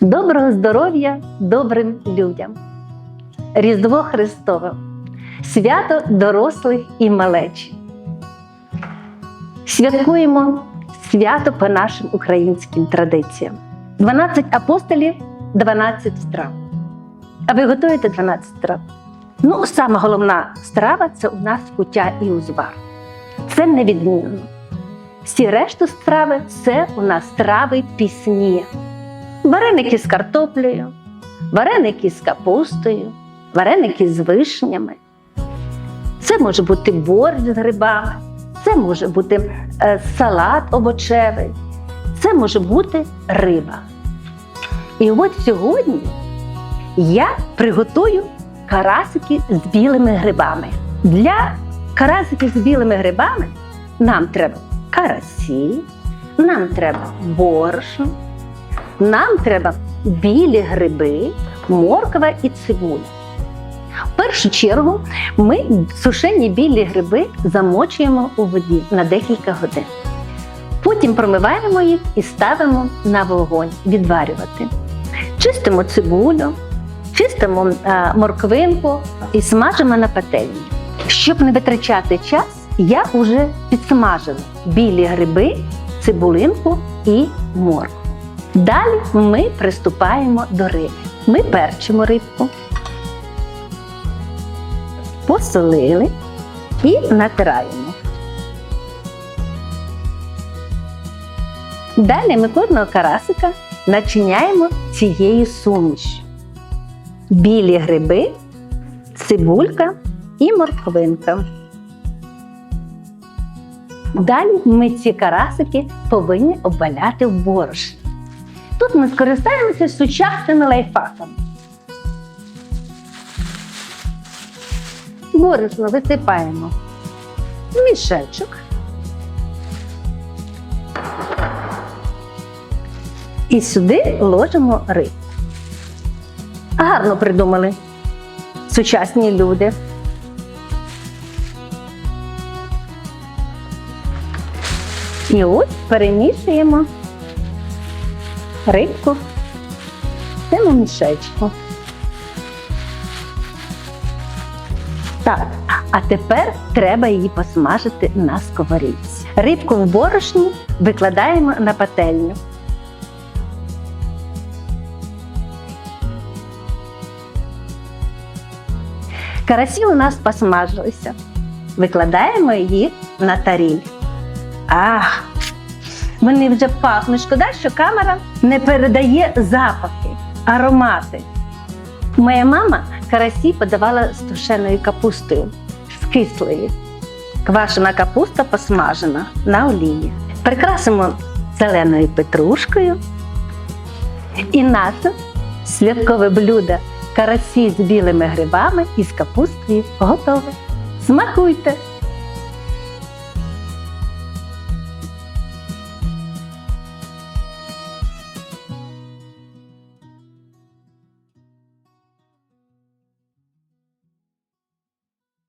Доброго здоров'я добрим людям! Різдво Христове, свято дорослих і малечі. Святкуємо свято по нашим українським традиціям. 12 апостолів, 12 страв. А ви готуєте 12 страв? Ну, сама головна страва це у нас куття і узвар. Це невідмінно. Всі решту страви це у нас страви пісні. Вареники з картоплею, вареники з капустою, вареники з вишнями. Це може бути борщ з грибами, це може бути е, салат овочевий, це може бути риба. І от сьогодні я приготую карасики з білими грибами. Для карасиків з білими грибами нам треба карасі, нам треба борошно, нам треба білі гриби, морква і цибуля. В першу чергу ми сушені білі гриби замочуємо у воді на декілька годин. Потім промиваємо їх і ставимо на вогонь відварювати. Чистимо цибулю, чистимо е, морквинку і смажимо на пательні. Щоб не витрачати час, я вже підсмажила білі гриби, цибулинку і моркву. Далі ми приступаємо до риби. Ми перчимо рибку, посолили і натираємо. Далі ми кожного карасика начиняємо цією сумішю. Білі гриби, цибулька і морквинка. Далі ми ці карасики повинні обваляти в борошні. Тут ми скористаємося сучасними лайфхаками. Борошно висипаємо в мішечок. І сюди ложимо рибу. Гарно придумали сучасні люди. І ось перемішуємо рибку в цьому мішечку. Так, а тепер треба її посмажити на сковорідці. Рибку в борошні викладаємо на пательню. Карасі у нас посмажилися. Викладаємо їх на таріль. Ах, вони вже пахнуть. Шкода, що камера не передає запахи, аромати. Моя мама карасі подавала з тушеною капустою, з кислою. Квашена капуста посмажена на олії. Прикрасимо зеленою петрушкою. І наше святкове блюдо карасі з білими грибами і з капустою готове. Смакуйте!